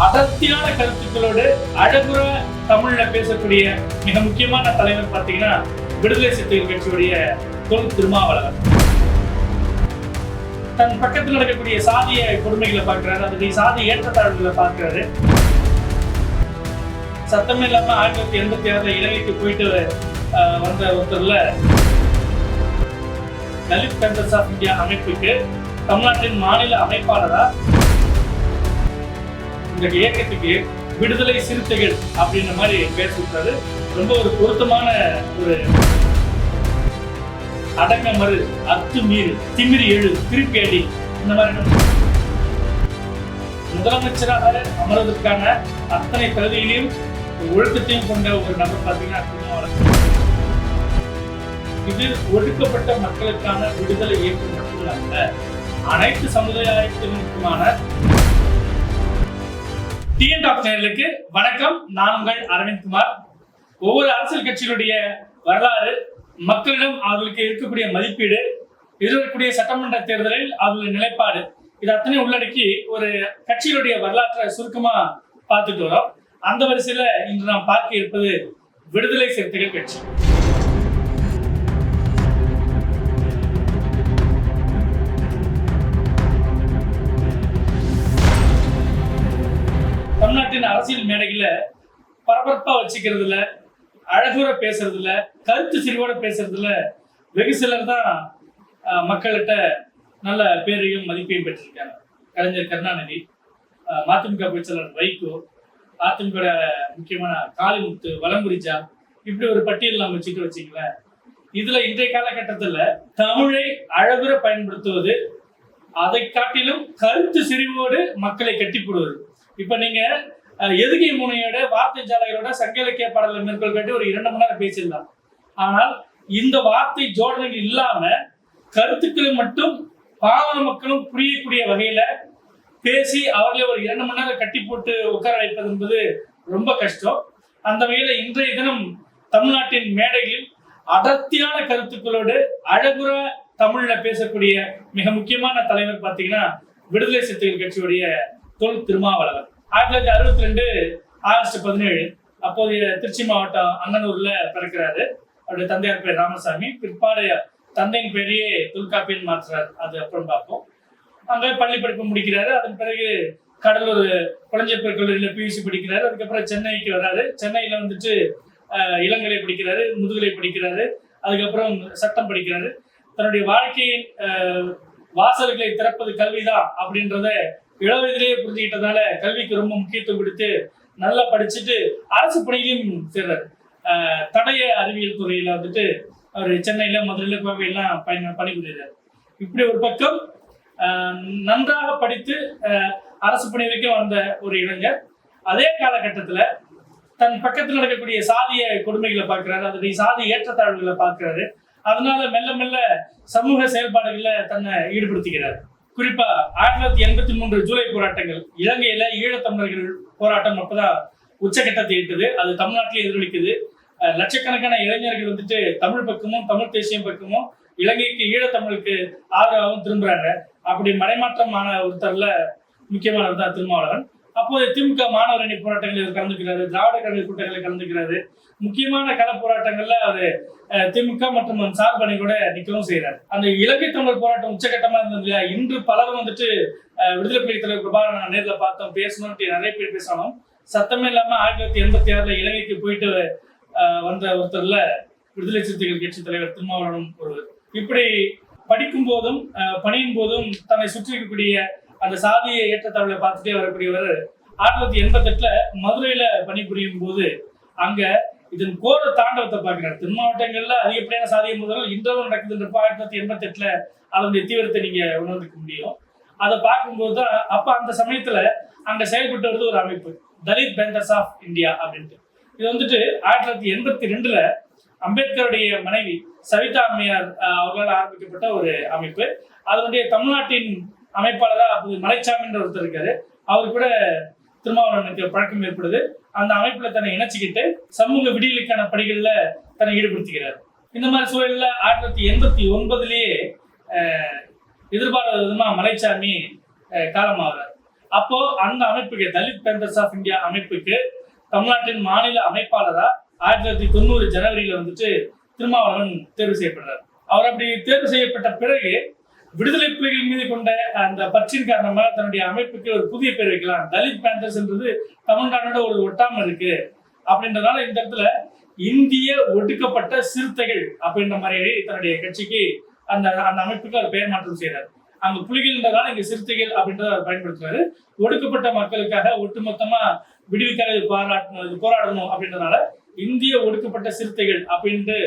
அடர்த்தியான கருத்துக்களோடு அழகுற தமிழ்ல பேசக்கூடிய மிக முக்கியமான தலைவர் பார்த்தீங்கன்னா விடுதலை சிறுத்தைகள் கட்சியுடைய தொல் திருமாவளவன். தன் பக்கத்தில் நடக்கக்கூடிய சாதிய கொடுமைகளை பார்க்கிறாரு. அதனுடைய சாதி ஏற்றத்தாழ்வுகளை பார்க்கிறாரு. சத்தமே இல்லாம ஆயிரத்தி தொள்ளாயிரத்தி எண்பத்தி ஆறுல இலங்கைக்கு போயிட்டு ஆஹ், வந்த ஒருத்தர்ல தலித் பேந்தர்ஸ் ஆஃப் இந்தியா அமைப்புக்கு தமிழ்நாட்டின் மாநில அமைப்பாளரா இந்த இயக்கத்துக்கு விடுதலை சிறுத்தைகள் அப்படின்ற மாதிரி பேர் சொல்றாரு ரொம்ப ஒரு பொருத்தமான ஒரு அடங்க மறு அத்து மீறு திமிரி எழு திருப்பி அடி. இந்த மாதிரி முதலமைச்சராக அமர்வதற்கான அத்தனை தகுதியிலையும் ஒழுக்கத்தையும் கொண்ட ஒரு நபர் பார்த்தீங்கன்னா இது ஒடுக்கப்பட்ட மக்களுக்கான விடுதலை இயக்கம் மட்டுமல்ல அனைத்து சமுதாயத்தினருக்குமான டிஎன் டாக் நேயர்களுக்கு வணக்கம். நான் உங்கள் அரவிந்த் குமார். ஒவ்வொரு அரசியல் கட்சியினுடைய வரலாறு மக்களிடம் அவர்களுக்கு இருக்கக்கூடிய மதிப்பீடு எதிர்வரக்கூடிய சட்டமன்ற தேர்தலில் அவர்களுடைய நிலைப்பாடு இது அத்தனை உள்ளடக்கி ஒரு கட்சியினுடைய வரலாற்றை சுருக்கமா பார்த்துட்டு வரோம். அந்த வரிசையில இன்று நாம் பார்க்க இருப்பது விடுதலை சிறுத்தைகள் கட்சி. அரசியல் மேடையில பரபரப்பா வச்சுக்கிறதுல அழகுற பேசுறதுல கருத்து சிறுவோட பேசுறதுல வெகு சிலர் தான் மக்கள்கிட்ட நல்ல பேரையும் மதிப்பையும் பெற்றிருக்காங்க. கலைஞர் கருணாநிதி அஹ், மதிமுக பேச்சாளர் வைகோ அதிமுக முக்கியமான காளிமுத்து வலம்புரிஜா இப்படி ஒரு பட்டியல் நம்ம வச்சுட்டு வச்சுங்களேன் இதுல இன்றைய காலகட்டத்துல தமிழை அழகுற பயன்படுத்துவது அதை காட்டிலும் கருத்து சிரிவோடு மக்களை கட்டி போடுவது. இப்ப நீங்க எதுகை முனையோட வார்த்தை ஜாலைகளோட சங்க இலக்கிய மேற்கொள் கட்டி ஒரு இரண்டு மணி நேரம் பேசிடலாம். ஆனால் இந்த வார்த்தை ஜோடனைகள் இல்லாம கருத்துக்களை மட்டும் பாமர மக்களும் புரியக்கூடிய வகையில பேசி அவர்களை ஒரு இரண்டு மணி நேரம் கட்டி போட்டு உட்கார வைப்பது என்பது ரொம்ப கஷ்டம். அந்த வகையில இன்றைய தினம் தமிழ்நாட்டின் மேடையில் அடர்த்தியான கருத்துக்களோடு அழகுற தமிழ்ல பேசக்கூடிய மிக முக்கியமான தலைவர் பார்த்தீங்கன்னா விடுதலை சிறுத்தைகள் கட்சியுடைய தொல் திருமாவளவன். ஆயிரத்தி தொள்ளாயிரத்தி அறுபத்தி ரெண்டு ஆகஸ்ட் பதினேழு அப்போதைய திருச்சி மாவட்டம் அங்கனூர்ல பிறக்கிறாரு. அவருடைய தந்தையார் பேர் ராமசாமி. பிற்பாடு தந்தையின் பேரையே தொல்காப்பியன் மாற்றுறார். அது அப்புறம் பார்ப்போம். அங்கே பள்ளி படிப்பு முடிக்கிறாரு. அதன் பிறகு கடலூர் குழந்தைப்பேர் கல்லூரியில் பியூசி படிக்கிறாரு. அதுக்கப்புறம் சென்னைக்கு வராரு. சென்னையில வந்துட்டு இளங்கலை படிக்கிறாரு முதுகலை படிக்கிறாரு. அதுக்கப்புறம் சட்டம் படிக்கிறாரு. தன்னுடைய வாழ்க்கையின் வாசல்களை திறப்பது கல்விதான் அப்படின்றத இளவயதிலேயே புரிஞ்சுக்கிட்டதால கல்விக்கு ரொம்ப முக்கியத்துவம் கொடுத்து நல்லா படிச்சுட்டு அரசு பணியிலையும் சேர்றாரு. தடைய தடய அறிவியல் துறையில வந்துட்டு அவர் சென்னையில மதுரையில கோவையெல்லாம் பயன் பணிபுரிகிறார் இப்படி ஒரு பக்கம் நன்றாக படித்து அரசு பணி வரைக்கும் வந்த ஒரு இளைஞர். அதே காலகட்டத்தில் தன் பக்கத்தில் நடக்கக்கூடிய சாதிய கொடுமைகளை பார்க்கிறாரு. அதனுடைய சாதி ஏற்றத்தாழ்வுகளை பார்க்கிறாரு. அதனால மெல்ல மெல்ல சமூக செயல்பாடுகளில் தன்னை ஈடுபடுத்திக்கிறார். குறிப்பா ஆயிரத்தி தொள்ளாயிரத்தி எண்பத்தி மூன்று ஜூலை போராட்டங்கள். இலங்கையில ஈழத்தமிழர்கள் போராட்டம் அப்பதான் உச்சகட்டத்தை எட்டுது. அது தமிழ்நாட்டிலே எதிரொலிக்குது. லட்சக்கணக்கான இளைஞர்கள் வந்துட்டு தமிழ் பக்கமும் தமிழ் தேசியம் பக்கமும் இலங்கைக்கு ஈழத்தமிழுக்கு ஆதரவாகவும் திரும்புறாங்க. அப்படி மடைமாற்றமான ஒருத்தர்ல முக்கியமானவர் தான் திருமாவளவன். அப்போது திமுக மாணவர் அணி போராட்டங்களில் கலந்துக்கிறாரு திராவிட கழக கூட்டங்களில் கலந்துக்கிறாரு. முக்கியமான கள போராட்டங்கள்ல அவர் திமுக மற்றும் சார்பணி கூட நிற்கவும் செய்கிறார் அந்த இலங்கை தமிழர் போராட்டம் உச்சகட்டமா இருந்தது இல்லையா? இன்று பலரும் வந்துட்டு விடுதலை புலி தலைவர் பிரபாகரன் நேரில் பார்த்தோம் பேசணும்னு நிறைய பேர் பேசணும். சத்தமே இல்லாம ஆயிரத்தி தொள்ளாயிரத்தி எண்பத்தி ஆறுல இலங்கைக்கு போயிட்டு வந்த ஒருத்தர்ல விடுதலை சிறுத்தைகள் கட்சி தலைவர் திருமாவளவன் ஒருவர் இப்படி படிக்கும் போதும் பணியின் போதும் தன்னை சுற்றி இருக்கக்கூடிய அந்த சாதிய ஏற்றத்தாழ்வுகளை பார்த்துட்டே வரக்கூடியவர் ஆயிரத்தி தொள்ளாயிரத்தி எண்பத்தெட்டுல மதுரையில பணிபுரியும் போது அங்க இதன் கோர தாண்டவத்தை பார்க்கிறார். தென் மாவட்டங்கள்ல அதிகப்படியான சாதிய முதல்கள் இன்றளவும் நடக்குதுன்றப்ப ஆயிரத்தி தொள்ளாயிரத்தி எண்பத்தெட்டுல அதனுடைய தீவிரத்தை நீங்க உணர்ந்துக்க முடியும். அதை பார்க்கும்போது தான் அப்ப அந்த சமயத்துல அங்க செயல்பட்டு வருது ஒரு அமைப்பு. தலித் பேந்தர்ஸ் ஆஃப் இந்தியா அப்படின்ட்டு. இது வந்துட்டு ஆயிரத்தி தொள்ளாயிரத்தி எண்பத்தி ரெண்டுல அம்பேத்கருடைய மனைவி சவிதா அம்மையார் அவர்களால் ஆரம்பிக்கப்பட்ட ஒரு அமைப்பு. அதனுடைய தமிழ்நாட்டின் அமைப்பாளராக அப்போது மலைச்சாமின்ற ஒருத்தர் இருக்காரு. அவர் கூட திருமாவளவனுக்கு பழக்கம் ஏற்படுது. அந்த அமைப்புல தன்னை இணைச்சிக்கிட்டு சமூக விடியலுக்கான பணிகள்ல தன்னை ஈடுபடுத்திக்கிறார். இந்த மாதிரி சூழல்ல ஆயிரத்தி தொள்ளாயிரத்தி எண்பத்தி ஒன்பதுலயே எதிர்பாராத விதமா மலைச்சாமி காலமாகிறார். அப்போ அந்த அமைப்புக்கு தலித் பேந்தர்ஸ் ஆஃப் இந்தியா அமைப்புக்கு தமிழ்நாட்டின் மாநில அமைப்பாளரா ஆயிரத்தி தொள்ளாயிரத்தி தொண்ணூறு ஜனவரியில வந்துட்டு திருமாவளவன் தேர்வு செய்யப்படுறார். அவர் அப்படி தேர்வு செய்யப்பட்ட பிறகு விடுதலை புலிகள் மீது கொண்ட அந்த பற்றின் காரணமாக தன்னுடைய அமைப்புக்கு ஒரு புதிய பேர் வைக்கலாம். தலித் பேந்தர்ஸ்ன்றது தமிழ்நாடோட ஒரு ஒட்டாம இருக்கு. அப்படின்றதால இந்த இடத்துல இந்திய ஒடுக்கப்பட்ட சிறுத்தைகள் அப்படின்ற மாதிரி தன்னுடைய கட்சிக்கு அந்த அந்த அமைப்புக்கு அவர் பெயர் மாற்றம் செய்யறாரு அங்க புலிகள்ன்றதால இங்க சிறுத்தைகள் அப்படின்றத அவர் பயன்படுத்துறாரு. ஒடுக்கப்பட்ட மக்களுக்காக ஒட்டுமொத்தமா விடுவிக்காக இது பாராட்டணும் போராடணும் அப்படின்றதால இந்திய ஒடுக்கப்பட்ட சிறுத்தைகள் அப்படின்ட்டு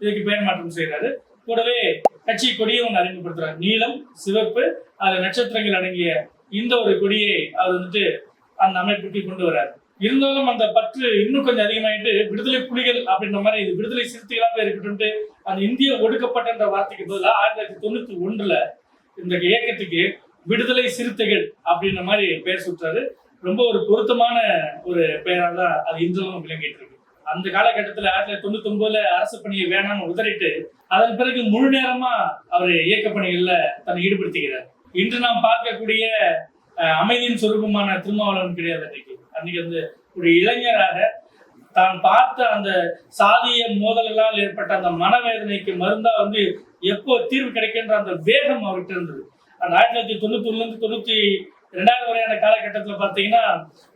இதுக்கு பெயர் மாற்றம் செய்யறாரு கூடவே கட்சி கொடியை ஒன்று அறிமுகப்படுத்துறாரு. நீளம் சிவப்பு அதில் நட்சத்திரங்கள் அடங்கிய இந்த ஒரு கொடியை அவர் வந்துட்டு அந்த அமைப்புக்கு கொண்டு வர்றாரு. இருந்தாலும் அந்த பற்று இன்னும் கொஞ்சம் அதிகமாயிட்டு விடுதலை புலிகள் அப்படின்ற மாதிரி இது விடுதலை சிறுத்தைகளாக இருக்கட்டும் அந்த இந்திய ஒடுக்கப்பட்ட வார்த்தைக்கு பதிலாக ஆயிரத்தி தொள்ளாயிரத்தி தொண்ணூத்தி ஒன்றுல இந்த இயக்கத்துக்கு விடுதலை சிறுத்தைகள் அப்படின்ற மாதிரி பெயர் சுட்டாரு ரொம்ப ஒரு பொருத்தமான ஒரு பெயராக தான் அது இன்றளவும் விளங்கிட்டு இருக்கு. அந்த காலகட்டத்தில் ஆயிரத்தி தொள்ளாயிரத்தி தொண்ணூத்தி ஒன்பதுல அரசு பணியை வேணாம்னு உதறிட்டு அதன் பிறகு முழு நேரமா அவர் இயக்க பணிகள்ல தன்னை ஈடுபடுத்திக்கிறார். இன்று நாம் பார்க்கக்கூடிய அஹ், அமைதியின் சொரூபமான திருமாவளவன் கிடையாது அன்னைக்கு அன்னைக்கு வந்து ஒரு இளைஞராக தான் பார்த்த அந்த சாதிய மோதல்களால் ஏற்பட்ட அந்த மனவேதனைக்கு மருந்தா வந்து எப்போ தீர்வு கிடைக்கின்ற அந்த வேகம் அவர்கிட்ட இருந்தது. அந்த ஆயிரத்தி தொள்ளாயிரத்தி தொண்ணூத்தி இருந்து தொண்ணூத்தி ரெண்டாவது வரையான காலகட்டத்துல பார்த்தீங்கன்னா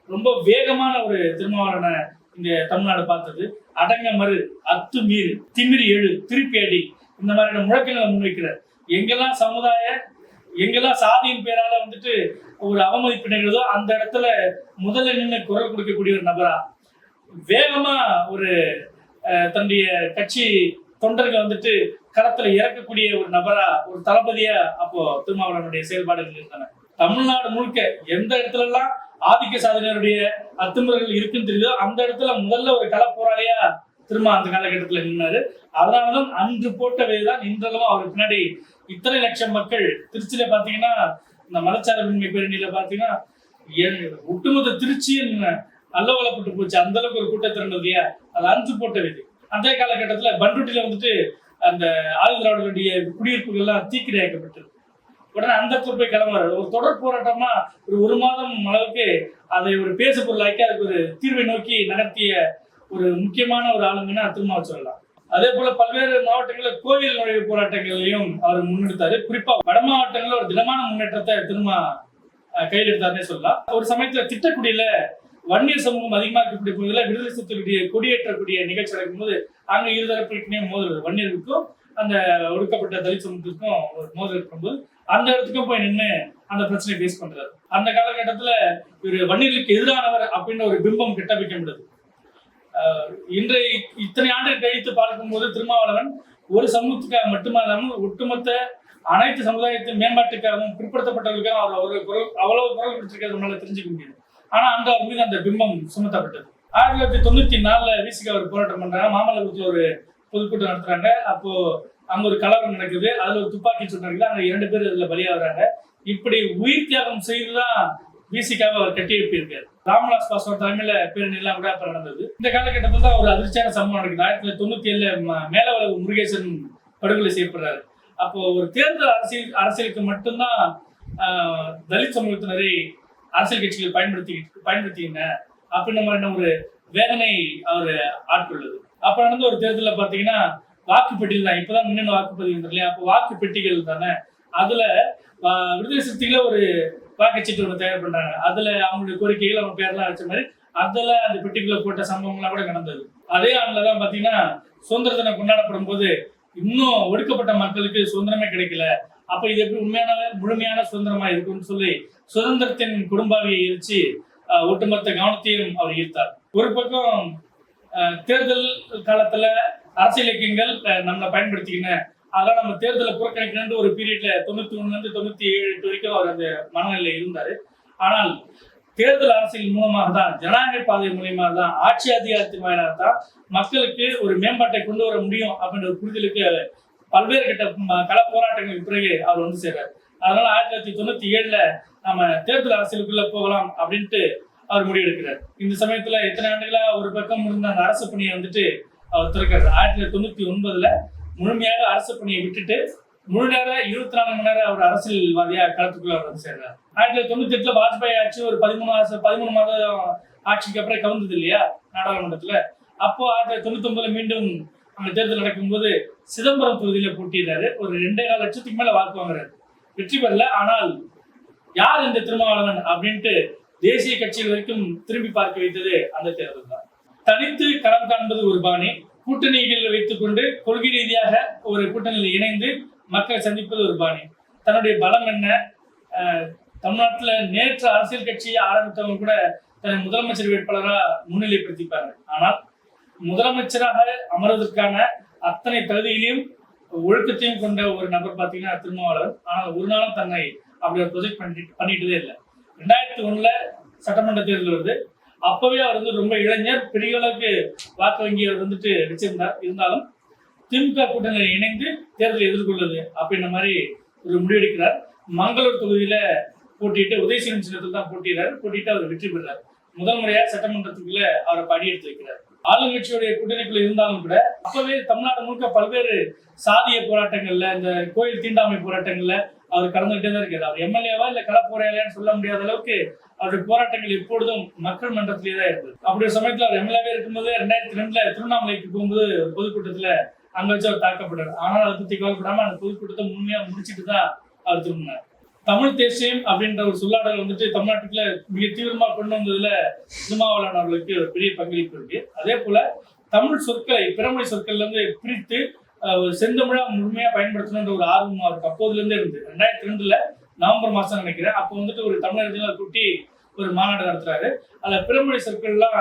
ரொம்ப வேகமான ஒரு திருமாவளவனை இங்க தமிழ்நாடு பார்த்தது. அடங்க மறு அத்து மீறு திமிரி எழு திருப்பி அடி. இந்த மாதிரியான முழக்கங்களை முன்வைக்கிறார். எங்கெல்லாம் சமுதாய எங்கெல்லாம் சாதியின் பேரால வந்துட்டு ஒரு அவமதிப்பு நிகழ்தோ அந்த இடத்துல முதல்ல நின்று குரல் கொடுக்கக்கூடிய ஒரு நபரா? வேகமா ஒரு தன்னுடைய கட்சி தொண்டர்கள் வந்துட்டு களத்துல இறக்கக்கூடிய ஒரு நபரா ஒரு தளபதியா அப்போ திருமாவளவனுடைய செயல்பாடுகள் இருந்தன. தமிழ்நாடு முழுக்க எந்த இடத்துல எல்லாம் ஆதிக்க சாதனையருடைய அத்துமுறைகள் இருக்குன்னு தெரியுதோ அந்த இடத்துல முதல்ல ஒரு கள போராளியா திரும்ப அந்த காலகட்டத்துல நின்னாரு. அதனாலதான் அன்று போட்ட வேதான் இன்றளவும் அவர் பின்னாடி இத்தனை லட்சம் மக்கள் திருச்சியில பாத்தீங்கன்னா இந்த மதச்சார்பின்மை பேரணியில பாத்தீங்கன்னா ஒட்டுமொத்த திருச்சியின் அல்லவலப்பட்டு போச்சு. அந்த அளவுக்கு ஒரு கூட்டம் திரண்டது இல்லையா அது அன்று போட்ட விதி அந்த காலகட்டத்துல பண்ருட்டியில வந்துட்டு அந்த ஆயுத திராவிடருடைய குடியிருப்புகள்லாம் தீக்கிரையாக்கப்பட்டது. உடனே அந்த இடத்துல கிளம்புறாரு. ஒரு தொடர் போராட்டமா ஒரு ஒரு மாதம் அளவுக்கு அதை ஒரு பேசு பொருளாக்கி அதுக்கு ஒரு தீர்வை நோக்கி நகர்த்திய ஒரு முக்கியமான ஒரு ஆளுங்கன்னா திரும்ப சொல்லலாம். அதே போல பல்வேறு மாவட்டங்களில் கோவில் நுழைவு போராட்டங்களையும் அவர் முன்னெடுத்தாரு. குறிப்பா வட மாவட்டங்களில் ஒரு திடமான முன்னேற்றத்தை திரும்ப அஹ், கையில் எடுத்தாருன்னே சொல்லலாம். ஒரு சமயத்துல திட்டக்குடியில வன்னியர் சமூகம் அதிகமாக இருக்கக்கூடிய பகுதியில் விடுதலை சிறுத்தைகளுடைய கொடியேற்றக்கூடிய நிகழ்ச்சி நடக்கும்போது அங்கே இருதரப்புக்குமே மோதல் வன்னியருக்கும் அந்த ஒடுக்கப்பட்ட தலித் சமூகத்துக்கும் ஒரு மோதல் இருக்கும்போது அந்த இடத்துக்கும் போய் நின்று அந்த பிரச்சனையை பேஸ் பண்றாரு. அந்த காலகட்டத்துல இவர் வன்னியர்களுக்கு எதிரானவர் அப்படின்ற ஒரு பிம்பம் கட்டமைக்கப்படுது ஆஹ் இன்றைய இத்தனை ஆண்டு கழித்து பார்க்கும்போது திருமாவளவன் ஒரு சமூகத்துக்காக மட்டுமல்லாமல் ஒட்டுமொத்த அனைத்து சமுதாயத்தின் மேம்பாட்டுக்காகவும் பிற்படுத்தப்பட்டவர்களுக்காக அவர் அவர்கள் குரல் அவ்வளவு குரல் கொடுத்திருக்கிறது நம்மளால தெரிஞ்சுக்க முடியாது. ஆனா அந்த அவர் மீது அந்த பிம்பம் சுமத்தப்பட்டது. ஆயிரத்தி தொள்ளாயிரத்தி தொண்ணூத்தி நாலுல விசிக்கு அவர் போராட்டம் பண்றாங்க. மாமல்லபுரத்துல ஒரு பொதுக்கூட்டம் நடத்துறாங்க. அப்போ அங்க ஒரு கலவரம் நடக்குது. அதுல ஒரு துப்பாக்கி சூடு நடக்குது. அங்க இரண்டு பேர் இதுல பலியாகிறாங்க. இப்படி உயிர் தியாகம் செய்துதான் பிசிக்காக அவர் கட்டி எழுப்பியிருக்காரு ராம்விலாஸ் பாஸ்வான் தலைமையில பேரணி எல்லாம் கூட அப்ப நடந்தது. இந்த காலகட்டத்தில் தான் ஒரு அதிர்ச்சியான சம்பவம் நடக்குது. ஆயிரத்தி தொள்ளாயிரத்தி தொண்ணூத்தி ஏழுல மேலவளவு முருகேசன் படுகொலை செய்யப்படுறாரு. அப்போ ஒரு தேர்தல் அரசியல் அரசியலுக்கு மட்டும்தான் ஆஹ், தலித் சமூகத்தினரை அரசியல் கட்சிகள் பயன்படுத்தி பயன்படுத்தின அப்படின்ற மாதிரியான ஒரு வேதனை அவர் ஆட்கொள்ளுது. அப்ப நடந்த ஒரு தேர்தலில் பார்த்தீங்கன்னா வாக்குப்பெட்டிகள் தான். இப்பதான் மின்னணு வாக்குப்பதிவு இருந்தது இல்லையா? அப்போ வாக்குப்பெட்டிகள் தானே? அதுல விடுதலை சிறுத்தைகள ஒரு வாக்குச்சீட்டு ஒன்று தயார் பண்றாங்க. அதுல அவங்களுடைய கோரிக்கைகள் அவங்க பேர்லாம் வச்ச மாதிரி அதுல அந்த பெட்டிக்குள்ள போட்ட சம்பவங்கள்லாம் கூட நடந்தது. அதே ஆண்டுல தான் பாத்தீங்கன்னா சுதந்திர தினம் கொண்டாடப்படும் போது இன்னும் ஒடுக்கப்பட்ட மக்களுக்கு சுதந்திரமே கிடைக்கல. அப்ப இது எப்படி உண்மையான முழுமையான சுதந்திரமா இருக்கும்னு சொல்லி சுதந்திரத்தின் குடும்பாவியை எரிச்சு ஒட்டுமொத்த கவனத்தையும் அவர் ஈர்த்தார். ஒரு பக்கம் தேர்தல் காலத்துல அரசியல் இயக்கங்கள் நம்மளை பயன்படுத்திக்கின அதெல்லாம் நம்ம தேர்தலை புறக்கணிக்கணும்னு ஒரு பீரியட்ல தொண்ணூத்தி ஒண்ணுல தொண்ணூத்தி ஏழு எட்டு வரைக்கும் அவர் அந்த மனநிலையில இருந்தார். ஆனால் தேர்தல் அரசியல் மூலமாக தான் ஜனநாயக பாதை மூலியமாக தான் ஆட்சி அதிகாரத்தின் வாயிலாக தான் மக்களுக்கு ஒரு மேம்பாட்டை கொண்டு வர முடியும் அப்படின்ற ஒரு புரிதலுக்கு பல்வேறு கட்ட கள போராட்டங்களுக்கு பிறகு அவர் வந்து சேர்றார். அதனால ஆயிரத்தி தொள்ளாயிரத்தி தொண்ணூத்தி ஏழுல நம்ம தேர்தல் அரசியலுக்குள்ள போகலாம் அப்படின்ட்டு அவர் முடிவெடுக்கிறார். இந்த சமயத்துல எத்தனை ஆண்டுகளா ஒரு பக்கம் இருந்த அந்த அரசு பணியை வந்துட்டு அவர் திறக்கிறார் ஆயிரத்தி தொள்ளாயிரத்தி தொண்ணூத்தி ஒன்பதுல முழுமையாக அரசு பணியை விட்டுட்டு முழு நேரம் இருபத்தி நாலு மணி நேரம் அவர் அரசியல்வாதியா களத்துக்குள்ள வந்து சேர்றாரு ஆயிரத்தி தொள்ளாயிரத்தி தொண்ணூத்தி எட்டுல வாஜ்பாய் ஆட்சி ஒரு பதிமூணு மாசம் பதிமூணு மாதம் ஆட்சிக்கு அப்புறம் கவுந்தது இல்லையா? நாடாளுமன்றத்துல. அப்போ ஆயிரத்தி தொள்ளாயிரத்தி தொண்ணூத்தி ஒன்பதுல மீண்டும் அந்த தேர்தல் நடக்கும்போது சிதம்பரம் தொகுதியில போட்டிடுறாரு ஒரு ரெண்டே கால் லட்சத்துக்கு மேல வாக்கு வாங்குறாரு. வெற்றி பெறல. ஆனால் யார் இந்த திருமாவளவன் அப்படின்ட்டு தேசிய கட்சிகள் வரைக்கும் திரும்பி பார்க்க வைத்தது அந்த தேர்தல் தான் தனித்து களம் காண்பது ஒரு பாணி. கூட்டணிகள் வைத்துக்கொண்டு கொள்கை ரீதியாக ஒரு கூட்டணியில் இணைந்து மக்களை சந்திப்பது ஒரு பாணி. தன்னுடைய பலம் என்ன? அஹ், தமிழ்நாட்டுல நேற்று அரசியல் கட்சியை ஆரம்பித்தவங்க கூட தன்னை முதலமைச்சர் வேட்பாளராக முன்னிலைப்படுத்திப்பாங்க ஆனால் முதலமைச்சராக அமர்வதற்கான அத்தனை தகுதியிலையும் ஒழுக்கத்தையும் கொண்ட ஒரு நபர் பார்த்தீங்கன்னா திருமாவளவன். ஆனால் ஒரு நாளும் தன்னை அப்படி ப்ரொஜெக்ட் பண்ணிட்டு பண்ணிட்டதே இல்லை. ரெண்டாயிரத்தி ஒண்ணுல சட்டமன்ற தேர்தல் வருது. அப்பவே அவர் வந்து ரொம்ப இளைஞர். பெரிய அளவுக்கு வாக்கு வங்கி அவர் வந்துட்டு வச்சிருந்தார். இருந்தாலும் திமுக கூட்டணி இணைந்து தேர்தலை எதிர்கொள்வது அப்படின்ற மாதிரி ஒரு முடிவெடுக்கிறார் மங்களூர் தொகுதியில போட்டிட்டு உதயசீலன் சின்னத்தில் தான் போட்டிடுறாரு போட்டிட்டு அவர் வெற்றி பெறார். முதல் முறையாக சட்டமன்றத்துக்குள்ள அவரை படியெடுத்து வைக்கிறார். ஆளுங்கட்சியுடைய கூட்டணிக்குள்ள இருந்தாலும் கூட அப்பவே தமிழ்நாடு முழுக்க பல்வேறு சாதிய போராட்டங்கள்ல இந்த கோயில் தீண்டாமை போராட்டங்கள்ல அவர் கலந்துகிட்டே தான் இருக்காரு. அவர் எம்எல்ஏவா இல்ல களப்போரையாளன்னு சொல்ல முடியாத அளவுக்கு அவருடைய போராட்டங்கள் எப்பொழுதும் மக்கள் மன்றத்திலேயே தான் இருந்தது. அப்படி ஒரு சமயத்துல அவர் எம்எல்ஏவே இருக்கும்போது ரெண்டாயிரத்தி ரெண்டுல திருவண்ணாமலைக்கு போகும்போது பொதுக்கூட்டத்துல அங்க வச்சு அவர் தாக்கப்படுறாரு ஆனால் அதை பத்தி கவலைப்படாம அந்த பொதுக்கூட்டத்தை முழுமையா முடிச்சிட்டு தான் அவர் திரும்பினார். தமிழ் தேசியம் அப்படின்ற ஒரு சொல்லாடல் வந்துட்டு தமிழ்நாட்டுக்குள்ள மிக தீவிரமா கொண்டு வந்ததுல திருமாவளவன் அவர்களுக்கு ஒரு பெரிய பங்களிப்பு இருக்கு. அதே போல தமிழ் சொற்களை பிறமொழி சொற்கள்ல இருந்து பிரித்து ஒரு செந்தமிழா முழுமையா பயன்படுத்தணுன்ற ஒரு ஆர்வம் அவருக்கு அப்போதுல இருந்தே இருந்து ரெண்டாயிரத்தி ரெண்டுல நவம்பர் மாசம் நினைக்கிறேன். அப்போ வந்துட்டு ஒரு தமிழர் கூட்டி ஒரு மாநாடு நடத்துறாரு. அதுல பிறமொழி சொற்கள்லாம்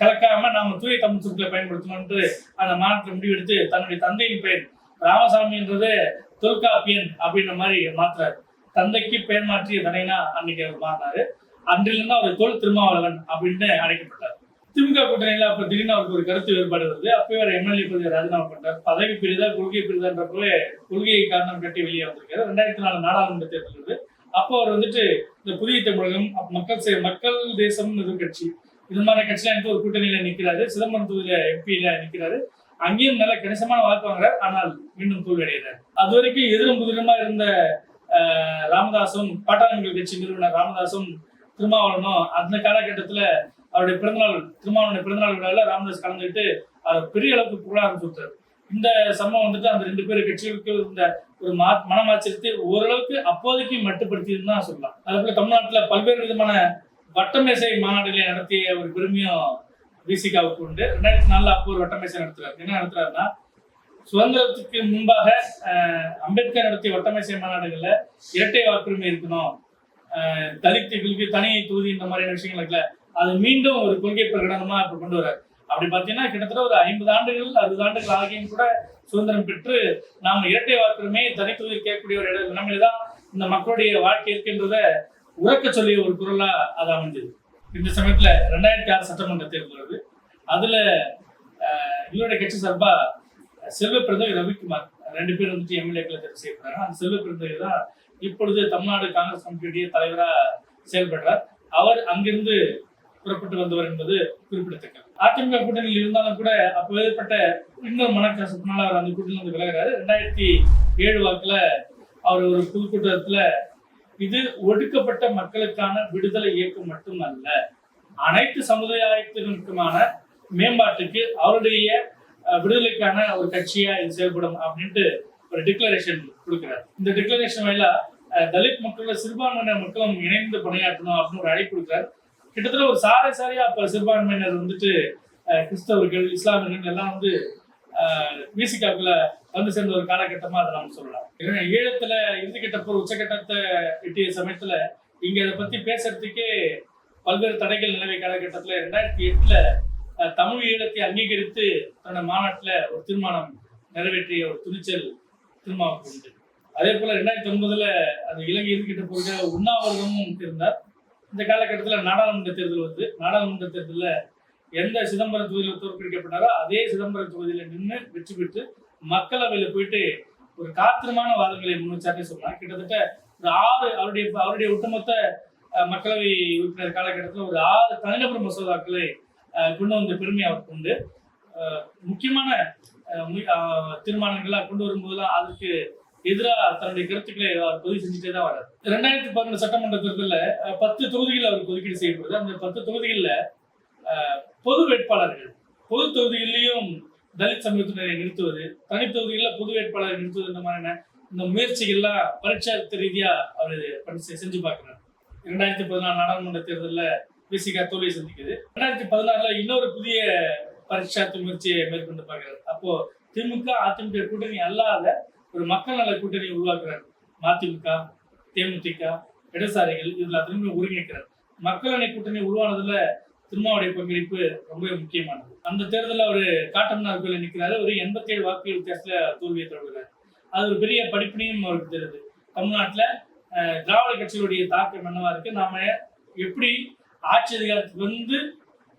கலக்காம நாம தூய தமிழ் சொற்களை பயன்படுத்தணும்னு அந்த மாநாட்டில் முடிவெடுத்து தன்னுடைய தந்தையின் பெயர் ராமசாமின்றது தொல்காப்பியன் அப்படின்ற மாதிரி மாத்துறாரு. தந்தைக்கு பெயர் மாற்றிய தனைனா அன்னைக்கு அவர் மாறினாரு அன்றிலிருந்து அவர் தோல் திருமாவளவன் அப்படின்னு அழைக்கப்பட்டார். திமுக கூட்டணியில அப்ப திடீர்னு அவருக்கு ஒரு கருத்து வேறுபாடு வருது. அப்பவே அவர் எம்எல்ஏ பதவியை ராஜினாமா பண்ணார் பதவி பிரிதா கொள்கை பிரிதான்றப்பவே கொள்கையை காரணம் கட்டி வெளியே வந்திருக்காரு. ரெண்டாயிரத்தி நாலு நாடாளுமன்ற தேர்தல் வருது. அப்போ அவர் வந்துட்டு இந்த புதிய தமிழகம் மக்கள் சே- மக்கள் தேசம் எதிர்கட்சி கட்சி இது மாதிரி கட்சியில எனக்கு ஒரு கூட்டணியில நிக்கிறாரு. சிதம்பரம் தொகுதியில எம்பியில நிக்கிறாரு. அங்கேயும் நல்ல கணிசமான வாக்கு வாங்குறாரு. ஆனால் மீண்டும் தோல்வி அடைகிறார் அது வரைக்கும் எதிரும் புதிரமா இருந்த ராமதாசும் பாட்டாளர்கள் கட்சி நிறுவனர் ராமதாசும் திருமாவளனும் அந்த காலகட்டத்தில் அவருடைய பிறந்தநாள் திருமாவளனுடைய பிறந்தநாள் விழாவில் ராமதாஸ் கலந்துக்கிட்டு அவர் பெரிய அளவுக்கு புகழ ஆரம்பிச்சுட்டார் இந்த சம்பவம் வந்துட்டு அந்த ரெண்டு பேர் கட்சிகளுக்கு இருந்த ஒரு மா மனமாச்சரியத்தை ஓரளவுக்கு அப்போதைக்கு மட்டுப்படுத்தின்னு தான் சொல்லலாம். அதே போல தமிழ்நாட்டில் பல்வேறு விதமான வட்டமேசை மாநாடுகளை நடத்திய ஒரு பெருமையும் விசிகாவுக்கு உண்டு. ரெண்டாயிரத்தி நாலில் அப்போ ஒரு வட்டமேசை நடத்துறாரு. என்ன நடத்துறாருன்னா சுதந்திரத்துக்கு முன்பாக அம்பேத்கர் நடத்திய ஒட்டமைசை மாநாடுகளில் இரட்டை வாக்குரிமை இருக்கணும். தலித்து தலித்துகளுக்கு தனி தொகுதி இந்த மாதிரியான விஷயங்கள் இருக்குல்ல அது மீண்டும் ஒரு கொள்கை பிரகடனமா இப்ப கொண்டு வர அப்படி பார்த்தீங்கன்னா கிட்டத்தட்ட ஒரு ஐம்பது ஆண்டுகள் அறுபது ஆண்டுகள் ஆகியும் கூட சுதந்திரம் பெற்று நாம் இரட்டை வாக்குரிமை தனி தொகுதி கேட்கக்கூடிய ஒரு இட- நிலைமையில தான் இந்த மக்களுடைய வாழ்க்கை இருக்கின்றத உறக்க சொல்லிய ஒரு குரலா அது அமைஞ்சது. இந்த சமயத்துல ரெண்டாயிரத்தி ஆறு சட்டமன்ற தேர்தல் வருது. அதுல இவருடைய கட்சி சார்பா செல்வ பிறந்தவை ரவிக்குமார். ரெண்டு பேர் வந்துட்டு எம்எல்ஏக்களை தேர்வு செய்யப்படுறாங்க அந்த செல்வ தான் இப்பொழுது தமிழ்நாடு காங்கிரஸ் கமிட்டியுடைய தலைவராக செயல்படுறார். அவர் அங்கிருந்து புறப்பட்டு வந்தவர் என்பது குறிப்பிடத்தக்கது. அதிமுக கூட்டணியில் இருந்தாலும் கூட அப்போ ஏற்பட்ட இன்னொரு மனக்கசப்பினால் அவர் அந்த கூட்டணியில் வந்து விலகிறாரு. ரெண்டாயிரத்தி ஏழு வாக்குல அவர் ஒரு பொதுக்கூட்டத்துல இது ஒடுக்கப்பட்ட மக்களுக்கான விடுதலை இயக்கம் மட்டுமல்ல அனைத்து சமுதாயத்தினருக்குமான மேம்பாட்டுக்கு அவருடைய விடுதலைக்கான ஒரு கட்சியா இது செயல்படும் அப்படின்ட்டு ஒரு டிக்ளரேஷன் கொடுக்கிறார். இந்த டிக்ளரேஷன் வாயிலா தலித் மக்களோட சிறுபான்மையினர் மக்களும் இணைந்து பணியாற்றணும் அப்படின்னு ஒரு அழைப்பு கொடுக்கிறார். கிட்டத்தட்ட ஒரு சாரை சாரியா அப்ப சிறுபான்மையினர் வந்துட்டு கிறிஸ்தவர்கள் இஸ்லாமியர்கள் எல்லாம் வந்து மியூசிக்காக்குள்ள வந்து சேர்ந்த ஒரு காலகட்டமா அதை நம்ம சொல்லலாம். ஏன்னா ஈழத்துல இறுதிக்கட்ட போர் உச்சகட்டத்தை எட்டிய சமயத்துல இங்க அதை பத்தி பேசுறதுக்கே பல்வேறு தடைகள் நிலவிய காலகட்டத்துல ரெண்டாயிரத்தி எட்டுல தமிழ் ஈழத்தை அங்கீகரித்து தன்னோட மாநாட்டில் ஒரு தீர்மானம் நிறைவேற்றிய ஒரு துணிச்சல் திருமாவுக்கு உண்டு. அதே போல ரெண்டாயிரத்தி ஒன்பதுல அந்த இலங்கை இருக்கிட்ட போகிற உண்ணாவிரதமும் இருந்தார். இந்த காலகட்டத்தில் நாடாளுமன்ற தேர்தல் வந்து நாடாளுமன்ற தேர்தலில் எந்த சிதம்பரம் தொகுதியில் தோற்கடிக்கப்பட்டாரோ அதே சிதம்பரம் தொகுதியில் நின்று வெற்றி பெற்று மக்களவையில் போயிட்டு ஒரு காத்திரமான வாதங்களை முன்வச்சாருன்னு சொல்லலாம் கிட்டத்தட்ட ஒரு ஆறு அவருடைய அவருடைய ஒட்டுமொத்த மக்களவை உறுப்பினர் காலகட்டத்தில் ஒரு ஆறு தனிநபர் மசோதாக்களை கொண்டு வந்த பெருமை அவருக்கு உண்டு முக்கியமான தீர்மானங்கள்லாம் கொண்டு வரும்போதெல்லாம் அதுக்கு எதிராக தன்னுடைய கருத்துக்களை அவர் பதிவு செஞ்சுட்டே தான் வர்றாரு. ரெண்டாயிரத்தி பதினொன்று சட்டமன்ற தேர்தலில் பத்து தொகுதிகள் அவருக்கு ஒதுக்கீடு செய்யப்படுது. அந்த பத்து தொகுதிகளில் பொது வேட்பாளர்கள் பொது தொகுதிகளிலையும் தலித் சமூகத்தினரை நிறுத்துவது தனி தொகுதிகளில் பொது வேட்பாளரை நிறுத்துவது இந்த மாதிரியான இந்த முயற்சிகள்லாம் பரீட்சார்த்த ரீதியாக அவர் பண்ணி செஞ்சு பார்க்கிறார். இரண்டாயிரத்தி பதினாலு நாடாளுமன்ற தேர்தலில் விசிகா தோல்வியை சந்திக்குது. ரெண்டாயிரத்தி பதினாறுல இன்னொரு புதிய பரீட்சார்த்த முயற்சியை மேற்கொண்டு பார்க்கிறார். அப்போ திமுக அதிமுக கூட்டணி அல்லாத ஒரு மக்கள் நல கூட்டணி உருவாக்குறாரு. மதிமுக தேமுதிக இடதுசாரிகள் இதுல திரும்பி ஒருங்கிணைக்கிறார். மக்கள் அணி கூட்டணி உருவானதுல திருமாவுடைய பங்களிப்பு ரொம்பவே முக்கியமானது. அந்த தேர்தலில் அவர் காட்டம்னார் கோயில நிற்கிறாரு ஒரு எண்பத்தி ஏழு வாக்குகள் வித்தியாசத்துல தோல்வியை தொடர்கிறார். அது ஒரு பெரிய படிப்பினையும் அவருக்கு தெரியுது தமிழ்நாட்டில் திராவிட கட்சிகளுடைய தாக்கம் என்னவா இருக்கு? நாம எப்படி ஆட்சி அதிகாரத்துக்கு வந்து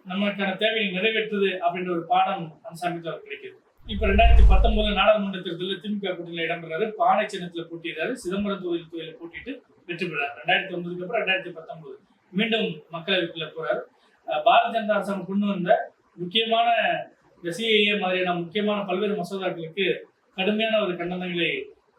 நமக்கான தேவையை நிறைவேற்றுது அப்படின்ற ஒரு பாடம் அந்த சமயத்தில் அவர் கிடைக்கிது. இப்போ ரெண்டாயிரத்தி பத்தொன்பதுல நாடாளுமன்ற தேர்தலில் திமுக கூட்டணியில் இடம்பெறாரு. பானை சின்னத்தில் போட்டியிடாரு சிதம்பரம் தொகுதியில் தொகுதியில் போட்டிட்டு வெற்றி பெறாரு. ரெண்டாயிரத்தி ஒன்பதுக்கு அப்புறம் ரெண்டாயிரத்தி பத்தொன்பது மீண்டும் மக்களவைக்குள்ள போறாரு. பாரத பாரதிய ஜனதா அரசாங்கம் கொண்டு வந்த முக்கியமான இந்த சிஐஏ மாதிரியான முக்கியமான பல்வேறு மசோதாக்களுக்கு கடுமையான ஒரு கண்டனங்களை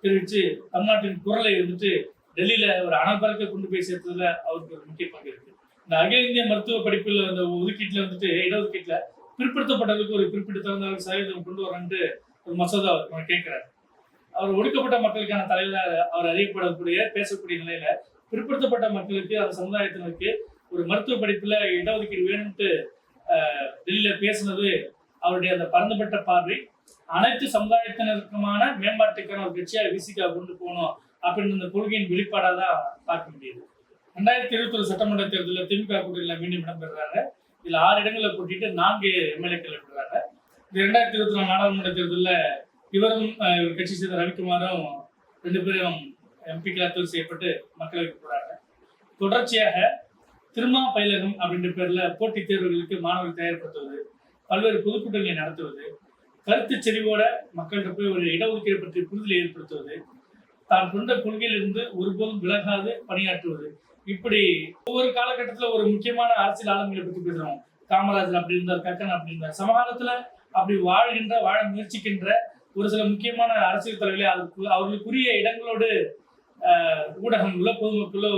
தெரிவித்து தமிழ்நாட்டின் குரலை வந்துட்டு டெல்லியில ஒரு அனபறக்க கொண்டு போய் சேர்த்ததுல அவருக்கு ஒரு முக்கிய பங்கு இருக்கு. இந்த அகில இந்திய மருத்துவ படிப்பில் அந்த ஒதுக்கீட்டுல வந்துட்டு இடஒதுக்கீட்டுல பிற்படுத்தப்பட்டவர்களுக்கு ஒரு குறிப்பிட்ட தகுந்த சதவீதம் கொண்டு வரன்ட்டு ஒரு மசோதா அவர் கேட்கிறார். அவர் ஒடுக்கப்பட்ட மக்களுக்கான தலைவர் அவர் அறியப்படக்கூடிய பேசக்கூடிய நிலையில பிற்படுத்தப்பட்ட மக்களுக்கு அந்த சமுதாயத்தினருக்கு ஒரு மருத்துவ படிப்புல இடஒதுக்கீடு வேணும்ட்டு டெல்லியில பேசினது அவருடைய அந்த பறந்துபட்ட பார்வை. அனைத்து சமுதாயத்தினருக்குமான மேம்பாட்டுக்கான ஒரு கட்சியாக விசிகா கொண்டு போகணும் அப்படின்னு அந்த கொள்கையின் வெளிப்பாடாக தான் பார்க்க முடியுது. ரெண்டாயிரத்தி இருபத்தி ஒரு சட்டமன்ற தேர்தலில் திமுக கூட்டணியில் மீண்டும் இடம்பெறுறாங்க இதில் ஆறு இடங்களை போட்டிட்டு நான்கு எம்எல்ஏக்கள் பெறாங்க இந்த ரெண்டாயிரத்தி இருபத்தி நாலு நாடாளுமன்ற தேர்தலில் இவரும் இவர் கட்சி சேர்ந்த ரவிக்குமாரும் ரெண்டு பேரும் எம்பிக்களாக தேர்வு செய்யப்பட்டு மக்களவைக்கு போறாங்க. தொடர்ச்சியாக திருமா பயிலகம் அப்படின்ற பேர்ல போட்டித் தேர்வுகளுக்கு மாணவர்கள் தயார்படுத்துவது பல்வேறு பொதுக்கூட்டங்களை நடத்துவது கருத்து செறிவோட மக்கள்கிட்ட போய் ஒரு இடஒதுக்கீடு பற்றி புரிதலை ஏற்படுத்துவது தான் கொண்ட கொள்கையிலிருந்து ஒருபோதும் விலகாது பணியாற்றுவது இப்படி ஒவ்வொரு காலகட்டத்துல ஒரு முக்கியமான அரசியல் ஆளுமைகளை பத்தி பேசுறோம். காமராஜர் அப்படி இருந்தார் கக்கன் அப்படி இருந்தார். சமகாலத்துல அப்படி வாழ்கின்ற வாழ முயற்சிக்கின்ற ஒரு சில முக்கியமான அரசியல் தலைவர்களை அதுக்கு அவர்களுக்குரிய இடங்களோடு ஊடகங்களோ பொதுமக்களோ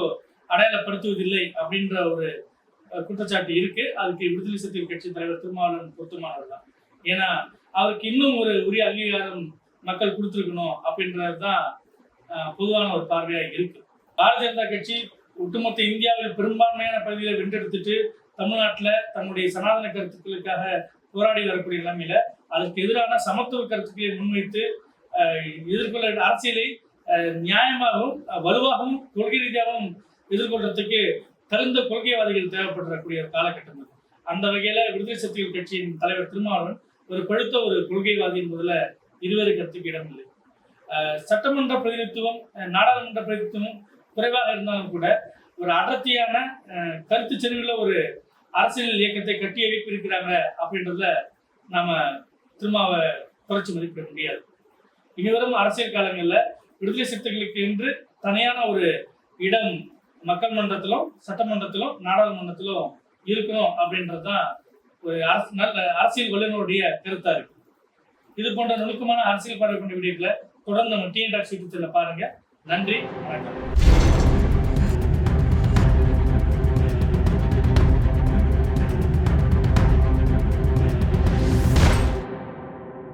அடையாளப்படுத்துவதில்லை அப்படின்ற ஒரு குற்றச்சாட்டு இருக்கு. அதுக்கு விடுதலை சிறுத்தைகள் கட்சி தலைவர் திருமாவளவன் பொருத்தமானவர் தான். ஏன்னா அவருக்கு இன்னும் ஒரு உரிய அங்கீகாரம் மக்கள் கொடுத்துருக்கணும் அப்படின்றது தான் பொதுவான ஒரு பார்வையாக இருக்கு. பாரதிய ஜனதா கட்சி ஒட்டுமொத்த இந்தியாவில் பெரும்பான்மையான பகுதிகளை வென்றெடுத்துட்டு தமிழ்நாட்டில் தன்னுடைய சனாதன கருத்துக்களுக்காக போராடி வரக்கூடிய நிலைமையில அதற்கு எதிரான சமத்துவ கருத்துக்களை முன்வைத்து எதிர்கொள்ள அரசியலை நியாயமாகவும் வலுவாகவும் கொள்கை ரீதியாகவும் எதிர்கொள்றதுக்கு தகுந்த கொள்கைவாதிகள் தேவைப்படக்கூடிய ஒரு காலகட்டம் அது. அந்த வகையில விடுதலை சக்திகள் கட்சியின் தலைவர் திருமாவளவன் ஒரு பழுத்த ஒரு கொள்கைவாதி என்பதுல இருவேறு கருத்துக்கு இடமில்லை. சட்டமன்ற பிரதிநிதித்துவம் நாடாளுமன்ற பிரதிநிதித்துவம் குறைவாக இருந்தாலும் கூட ஒரு அடர்த்தியான கருத்து செறிவுள்ள ஒரு அரசியல் இயக்கத்தை கட்டி எழுப்பியிருக்கிறாங்க அப்படின்றத நாம திருமாவை குறைச்சி மதிப்பிட முடியாது. இனிவரும் அரசியல் காலங்களில் விடுதலை சிறுத்தைகளுக்கு என்று தனியான ஒரு இடம் மக்கள் மன்றத்திலும் சட்டமன்றத்திலும் நாடாளுமன்றத்திலும் இருக்கணும் அப்படின்றது தான் ஒரு நல்ல அரசியல் வல்லுநருடைய கருத்தா இருக்கு. இது போன்ற நுணுக்கமான அரசியல் பார்வை கொண்ட வீடியோக்களை தொடர்ந்து நம்ம டிஎன் டாக்ஸ் யூடியூப் சேனலை பாருங்க. நன்றி வணக்கம்.